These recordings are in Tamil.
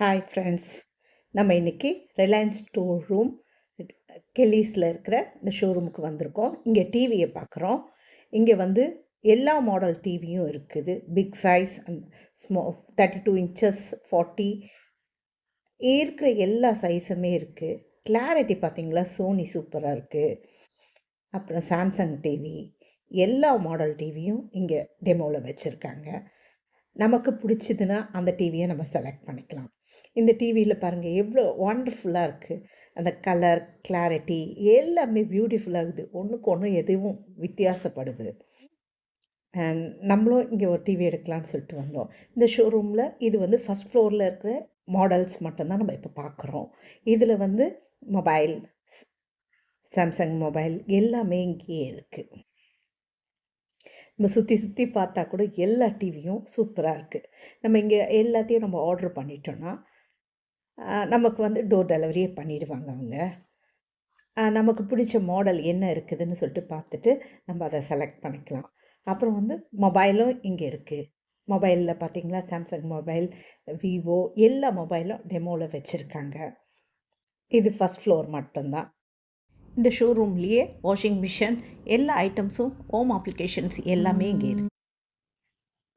ஹாய் ஃப்ரெண்ட்ஸ் நம்ம இன்றைக்கி ரிலையன்ஸ் ஸ்டோர் ரூம் கெல்லிஸில் இருக்கிற இந்த ஷோரூமுக்கு வந்திருக்கோம். இங்கே டிவியை பார்க்குறோம் இங்கே வந்து எல்லா மாடல் டிவியும் இருக்குது. Big size and small thirty two inches forty இருக்கிற எல்லா சைஸுமே இருக்குது கிளாரிட்டி பார்த்திங்களா சோனி சூப்பராக இருக்குது அப்புறம் சாம்சங் டிவி எல்லா மாடல் டிவியும் இங்கே டெமோவில் வச்சுருக்காங்க. நமக்கு பிடிச்சதுன்னா அந்த டிவியை நம்ம செலக்ட் பண்ணிக்கலாம். இந்த டிவியில் பாருங்கள் எவ்வளோ ஒண்டர்ஃபுல்லாக இருக்குது அந்த கலர் கிளாரிட்டி எல்லாமே பியூட்டிஃபுல்லாக இருக்குது. ஒன்றுக்கு ஒன்று எதுவும் வித்தியாசப்படுது. நம்மளும் இங்கே ஒரு டிவி எடுக்கலாம்னு சொல்லிட்டு வந்தோம். இந்த ஷோரூமில் இது வந்து ஃபஸ்ட் ஃப்ளோரில் இருக்கிற மாடல்ஸ் மட்டும்தான் நம்ம இப்போ பார்க்குறோம் இதில் வந்து மொபைல் சாம்சங் மொபைல் எல்லாமே இங்கேயே இருக்குது நம்ம சுற்றி சுற்றி பார்த்தா கூட எல்லா டிவியும் சூப்பராக இருக்குது நம்ம இங்கே எல்லாத்தையும் நம்ம ஆர்டர் பண்ணிட்டோன்னா நமக்கு வந்து டோர் டெலிவரியே பண்ணிடுவாங்க அவங்க. நமக்கு பிடிச்ச மாடல் என்ன இருக்குதுன்னு சொல்லிட்டு பார்த்துட்டு நம்ம அதை செலக்ட் பண்ணிக்கலாம். அப்புறம் வந்து மொபைலும் இங்கே இருக்குது மொபைலில் பார்த்திங்களா? சாம்சங் மொபைல் விவோ எல்லா மொபைலும் டெமோவில் வச்சுருக்காங்க. இது ஃபஸ்ட் ஃப்ளோர் மட்டும்தான். இந்த ஷோரூம்லேயே வாஷிங் மிஷின் எல்லா ஐட்டம்ஸும் ஹோம் அப்ளிகேஷன்ஸ் எல்லாமே இங்கே இருக்குது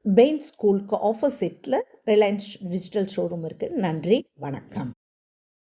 பெயின் ஸ்கூலுக்கு ஆப்போசிட்டில் ரிலையன்ஸ் டிஜிட்டல் ஷோரூம் இருக்குது நன்றி. வணக்கம்.